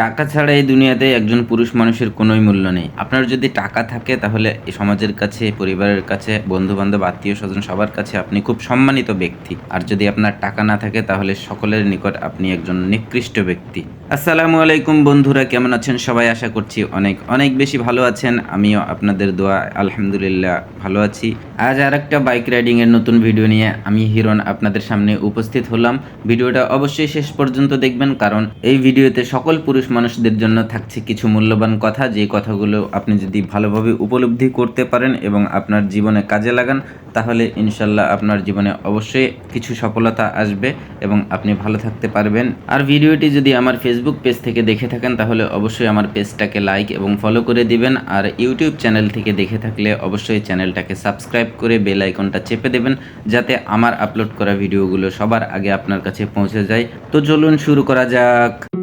টাকা ছাড়া এই দুনিয়াতে একজন পুরুষ মানুষের কোনোই মূল্য নেই। আপনার যদি টাকা থাকে, তাহলে এই সমাজের কাছে, পরিবারের কাছে বন্ধু বান্ধব আত্মীয় স্বজন সবার কাছে আপনি খুব সম্মানিত ব্যক্তি। আর যদি আপনার টাকা না থাকে, তাহলে সকলের নিকট আপনি একজন নিকৃষ্ট ব্যক্তি। আসসালামু আলাইকুম বন্ধুরা, কেমন আছেন সবাই? আশা করছি অনেক অনেক বেশি ভালো আছেন। আমিও আপনাদের দোয়া, আলহামদুলিল্লাহ, ভালো আছি। আজ আর একটা বাইক রাইডিং এর নতুন ভিডিও নিয়ে আমি হিরণ আপনাদের সামনে উপস্থিত হলাম। ভিডিওটা অবশ্যই শেষ পর্যন্ত দেখবেন, কারণ এই ভিডিওতে সকল পুরুষ মানুষদের জন্য থাকছে কিছু মূল্যবান কথা। যে কথাগুলো আপনি যদি ভালোভাবে উপলব্ধি করতে পারেন এবং আপনার জীবনে কাজে লাগান, তাহলে ইনশাল্লাহ আপনার জীবনে অবশ্যই কিছু সফলতা আসবে এবং আপনি ভালো থাকতে পারবেন। আর ভিডিওটি যদি আমার ফেসবুক পেজ থেকে দেখে থাকেন, তাহলে অবশ্যই আমার পেজটাকে লাইক এবং ফলো করে দিবেন। আর ইউটিউব চ্যানেল থেকে দেখে থাকলে অবশ্যই চ্যানেলটাকে সাবস্ক্রাইব করে বেল আইকনটা চেপে দেবেন, যাতে আমার আপলোড করা ভিডিওগুলো সবার আগে আপনার কাছে পৌঁছে যায়। তো চলুন শুরু করা যাক।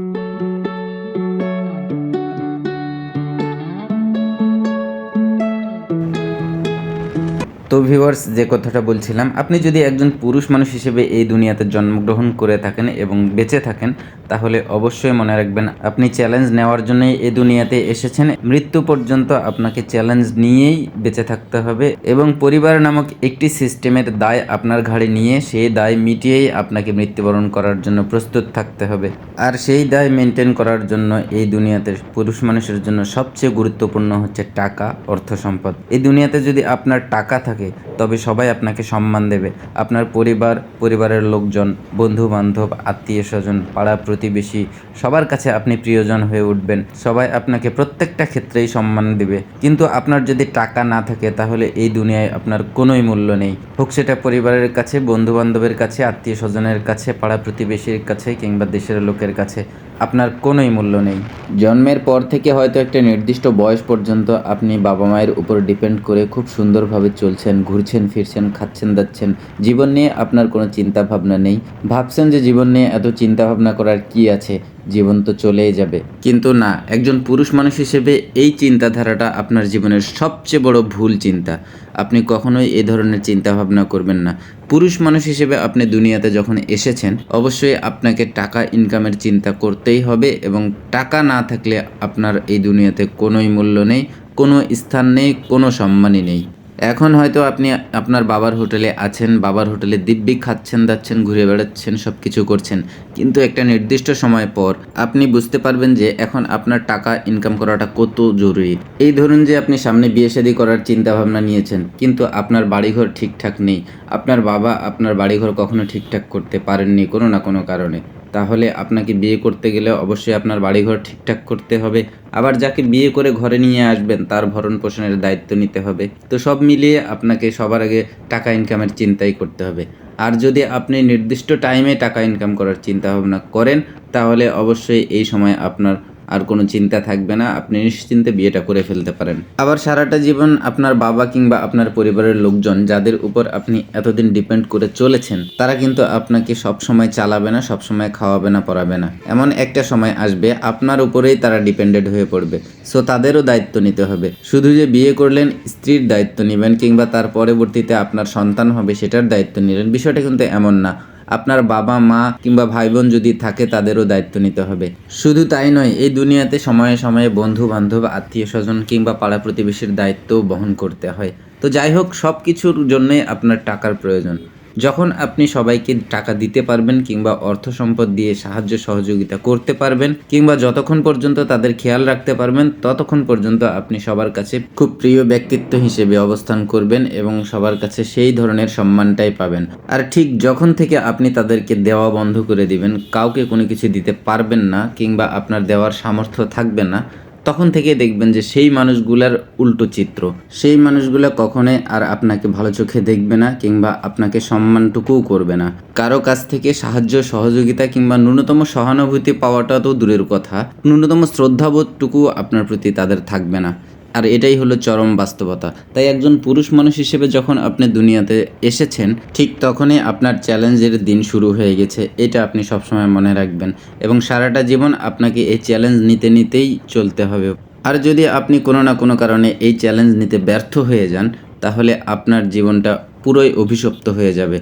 ভিউয়ার্স যে কথাটা বলছিলাম, আপনি যদি একজন পুরুষ মানুষ হিসেবে এই দুনিয়াতে জন্মগ্রহণ করে থাকেন এবং বেঁচে থাকেন, তাহলে অবশ্যই মনে রাখবেন, আপনি চ্যালেঞ্জ নেওয়ার জন্যই এই দুনিয়াতে এসেছেন। মৃত্যু পর্যন্ত আপনাকে চ্যালেঞ্জ নিয়েই বেঁচে থাকতে হবে এবং পরিবার নামক একটি সিস্টেমের দায় আপনার ঘাড়ে নিয়ে সেই দায় মিটিয়েই আপনাকে মৃত্যুবরণ করার জন্য প্রস্তুত থাকতে হবে। আর সেই দায় মেনটেন করার জন্য এই দুনিয়াতে পুরুষ মানুষের জন্য সবচেয়ে গুরুত্বপূর্ণ হচ্ছে টাকা, অর্থ সম্পদ। এই দুনিয়াতে যদি আপনার টাকা থাকে তবে সবাই আপনাকে সম্মান দেবে। আপনার পরিবার, পরিবারের লোকজন বন্ধু বান্ধব আত্মীয় স্বজন পাড়া প্রতিবেশী, সবার কাছে আপনি প্রিয়জন হয়ে উঠবেন। সবাই আপনাকে প্রত্যেকটা ক্ষেত্রেই সম্মান দেবে। কিন্তু আপনার যদি টাকা না থাকে, তাহলে এই দুনিয়ায় আপনার কোনোই মূল্য নেই। হোক সেটা পরিবারের কাছে বন্ধু বান্ধবের কাছে আত্মীয় স্বজনের কাছে, পাড়া প্রতিবেশীর কাছে কিংবা দেশের লোকের কাছে। আপনার কোনোই মূল্য নেই। জন্মের পর থেকে হয়তো একটা নির্দিষ্ট বয়স পর্যন্ত আপনি বাবা মায়ের উপর ডিপেন্ড করে খুব সুন্দরভাবে চলছেন, ঘুরছেন, ফিরছেন, খাচ্ছেন, দাচ্ছেন। জীবন নিয়ে আপনার কোনো চিন্তা ভাবনা নেই। ভাবছেন যে জীবন নিয়ে এত চিন্তা ভাবনা করার কি আছে? জীবন তো চলেই যাবে। কিন্তু না, একজন পুরুষ মানুষ হিসেবে এই চিন্তাধারাটা আপনার জীবনের সবচেয়ে বড় ভুল চিন্তা। আপনি কখনোই এই ধরনের চিন্তা ভাবনা করবেন না। পুরুষ মানুষ হিসেবে আপনি দুনিয়াতে যখন এসেছেন, অবশ্যই আপনাকে টাকা ইনকামের চিন্তা করতেই হবে এবং টাকা না থাকলে আপনার এই দুনিয়াতে কোনোই মূল্য নেই, কোনো স্থান নেই, কোনো সম্মানই নেই। এখন হয়তো আপনি আপনার বাবার হোটেলে আছেন, বাবার হোটেলে দিব্যি খাচ্ছেন, দাচ্ছেন, ঘুরে বেড়াচ্ছেন সব কিছু করছেন। কিন্তু একটা নির্দিষ্ট সময় পর আপনি বুঝতে পারবেন যে এখন আপনার টাকা ইনকাম করাটা কত জরুরি। এই ধরুন যে আপনি সামনে বিয়ে শাদী করার চিন্তা ভাবনা নিয়েছেন, কিন্তু আপনার বাড়িঘর ঠিকঠাক নেই। আপনার বাবা আপনার বাড়িঘর কখনো ঠিকঠাক করতে পারেননি কোনো না কোনো কারণে। তাহলে আপনাকে বিয়ে করতে গেলে অবশ্যই আপনার বাড়িঘর ঠিকঠাক করতে হবে। আবার যাকে বিয়ে করে ঘরে নিয়ে আসবেন, তার ভরণ পোষণের দায়িত্ব নিতে হবে। তো সব মিলিয়ে আপনাকে সবার আগে টাকা ইনকামের চিন্তাই করতে হবে। আর যদি আপনি নির্দিষ্ট টাইমে টাকা ইনকাম করার চিন্তা ভাবনা করেন, তাহলে অবশ্যই এই সময় আপনার আর কোনো চিন্তা থাকবে না, আপনি নিশ্চিন্তে বিয়েটা করে ফেলতে পারেন। আবার সারাটা জীবন আপনার বাবা কিংবা আপনার পরিবারের লোকজন যাদের উপর আপনি এতদিন ডিপেন্ড করে চলেছেন, তারা কিন্তু আপনাকে সব সময় চালাবে না সব সময় খাওয়াবে না, পড়াবে না। এমন একটা সময় আসবে, আপনার উপরেই তারা ডিপেন্ডেড হয়ে পড়বে। সো তাদেরও দায়িত্ব নিতে হবে। শুধু যে বিয়ে করলেন, স্ত্রীর দায়িত্ব নেবেন কিংবা তার পরবর্তীতে আপনার সন্তান হবে, সেটার দায়িত্ব নিলেন, বিষয়টা কিন্তু এমন না। আপনার বাবা, মা কিংবা ভাই বোন যদি থাকে তাদেরও দায়িত্ব নিতে হবে। শুধু তাই নয়, এই দুনিয়াতে সময়ে সময়ে বন্ধু বান্ধব আত্মীয় স্বজন কিংবা পাড়া প্রতিবেশীর দায়িত্ব বহন করতে হয়। তো যাই হোক সব কিছুর জন্যে আপনার টাকার প্রয়োজন। যখন আপনি সবাইকে টাকা দিতে পারবেন কিংবা অর্থ সম্পদ দিয়ে সাহায্য সহযোগিতা করতে পারবেন কিংবা যতক্ষণ পর্যন্ত তাদের খেয়াল রাখতে পারবেন, ততক্ষণ পর্যন্ত আপনি সবার কাছে খুব প্রিয় ব্যক্তিত্ব হিসেবে অবস্থান করবেন এবং সবার কাছে সেই ধরনের সম্মানটাই পাবেন। আর ঠিক যখন থেকে আপনি তাদেরকে দেওয়া বন্ধ করে দিবেন, কাউকে কোনো কিছু দিতে পারবেন না কিংবা আপনার দেওয়ার সামর্থ্য থাকবে না তখন থেকে দেখবেন যে সেই মানুষগুলার উল্টো চিত্র। সেই মানুষগুলা কখনোই আর আপনাকে ভালো চোখে দেখবে না কিংবা আপনাকে সম্মানটুকুও করবে না। কারও কাছ থেকে সাহায্য, সহযোগিতা কিংবা ন্যূনতম সহানুভূতি পাওয়াটা তো দূরের কথা। ন্যূনতম শ্রদ্ধাবোধটুকু আপনার প্রতি তাদের থাকবে না। আর এটাই হলো চরম বাস্তবতা। তাই একজন পুরুষ মানুষ হিসেবে যখন আপনি দুনিয়াতে এসেছেন, ঠিক তখনই আপনার চ্যালেঞ্জের দিন শুরু হয়ে গেছে, এটা আপনি সবসময় মনে রাখবেন। এবং সারাটা জীবন আপনাকে এই চ্যালেঞ্জ নিতে নিতেই চলতে হবে। আর যদি আপনি কোনো না কোনো কারণে এই চ্যালেঞ্জ নিতে ব্যর্থ হয়ে যান, তাহলে আপনার জীবনটা পুরোই অভিশপ্ত হয়ে যাবে।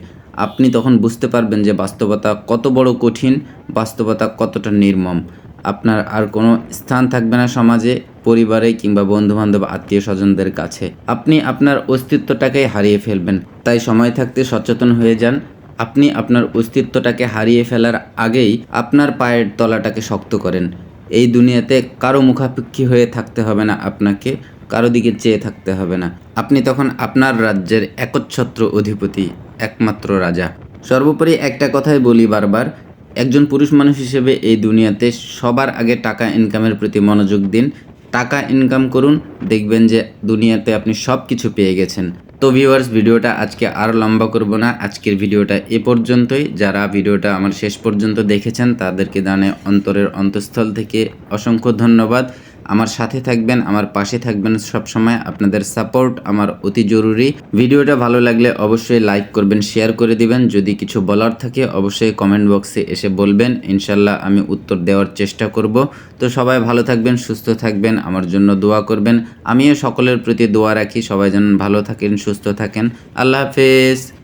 আপনি তখন বুঝতে পারবেন যে বাস্তবতা কত বড় কঠিন, বাস্তবতা কতটা নির্মম। আপনার আর কোনো স্থান থাকবে না সমাজে পরিবারে কিংবা বন্ধু বান্ধব আত্মীয় স্বজনদের কাছে। আপনি আপনার অস্তিত্বটাকেই হারিয়ে ফেলবেন। তাই সময় থাকতে সচেতন হয়ে যান। আপনি আপনার অস্তিত্বটাকে হারিয়ে ফেলার আগেই আপনার পায়ের তলাটাকে শক্ত করেন। এই দুনিয়াতে কারও মুখাপেক্ষী হয়ে থাকতে হবে না আপনাকে, কারও দিকে চেয়ে থাকতে হবে না। আপনি তখন আপনার রাজ্যের একচ্ছত্র অধিপতি, একমাত্র রাজা। সর্বোপরি একটা কথাই বলি বারবার, একজন পুরুষ মানুষ হিসেবে এই দুনিয়াতে সবার আগে টাকা ইনকামের প্রতি মনোযোগ দিন। টাকা ইনকাম করুন, দেখবেন যে দুনিয়াতে আপনি সব কিছু পেয়ে গেছেন। তো ভিউয়ার্স ভিডিওটা আজকে আর লম্বা করব না। আজকের ভিডিওটা এ পর্যন্তই। যারা ভিডিওটা আমার শেষ পর্যন্ত দেখেছেন, তাদেরকে জানে অন্তরের অন্তঃস্থল থেকে অসংখ্য ধন্যবাদ। আমার সাথে থাকবেন, আমার পাশে থাকবেন সব সময় আপনাদের সাপোর্ট আমার অতি জরুরি। ভিডিওটা ভালো লাগলে অবশ্যই লাইক করবেন, শেয়ার করে দিবেন। যদি কিছু বলার থাকে অবশ্যই কমেন্ট বক্সে এসে বলবেন। ইনশাল্লাহ আমি উত্তর দেওয়ার চেষ্টা করব। তো সবাই ভালো থাকবেন, সুস্থ থাকবেন, আমার জন্য দোয়া করবেন। আমিও সকলের প্রতি দোয়া রাখি। সবাই যেন ভালো থাকেন, সুস্থ থাকেন। আল্লাহ হাফেজ।